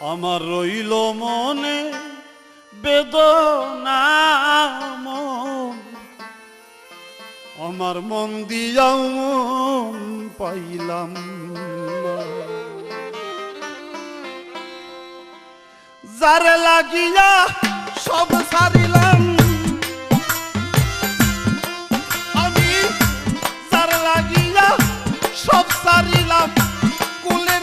আমার রইল মনে বেদনা আমার মন দিয়াও পাইলাম। যারে লাগিয়া সব সারিলাম, আমি যারে লাগিয়া সব সারিলাম, কুলের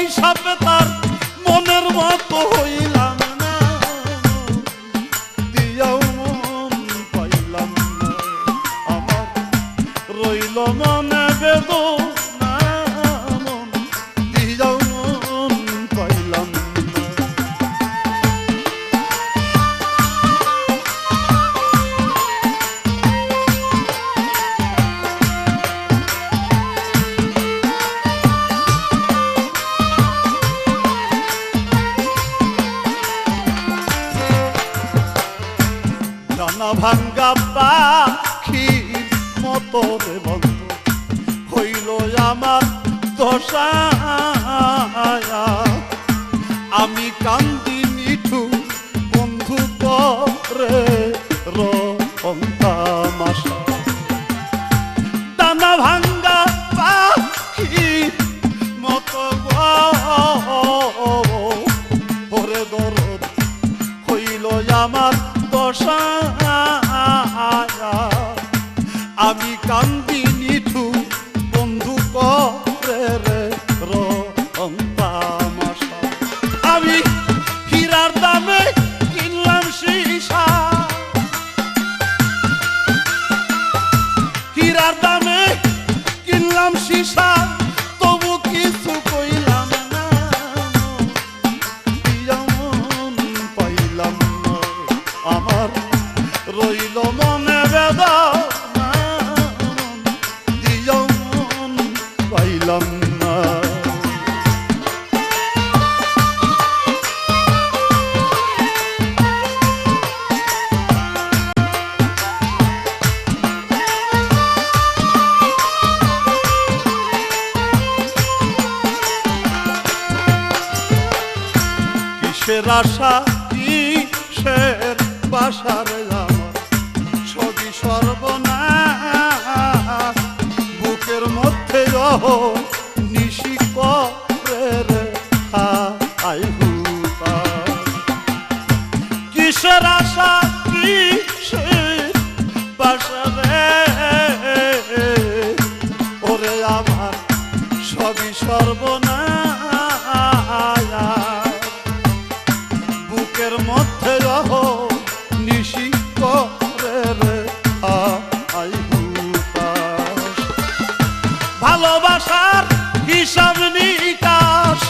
অভিশাপে তার মতো রে বন্ধু হইল আমার দশা আমি কান্দি নিঠু বন্ধু করে দামে কিনলাম সীসা। কিসের আশা কিসের? বাসার আমার ছবি সর্বনা বুকের মধ্যে রহ করে রে আই হুতাশ। ভালোবাসার হিসাব নিকাশ।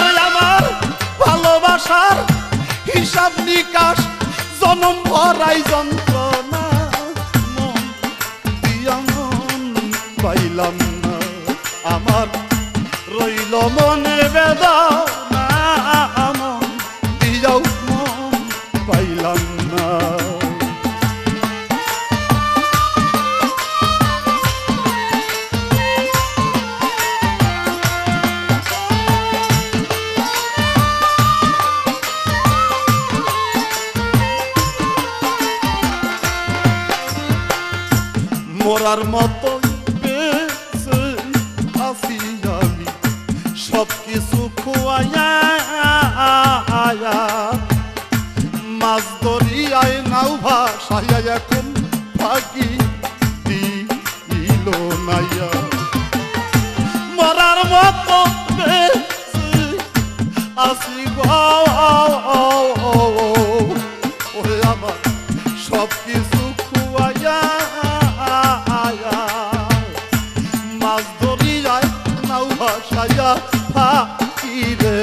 ওই আমার ভালোবাসার হিসাব নিকাশ। জনম ভরাই যন্ত্রণা, মন দিয়া আমার রইল মনে বেদনা খেলার মতো আমি। সব কিছু মাছ নাও ভাসাইয়া এখন ভাগি দিল নাইয়া। মরার মতো আসি গো। either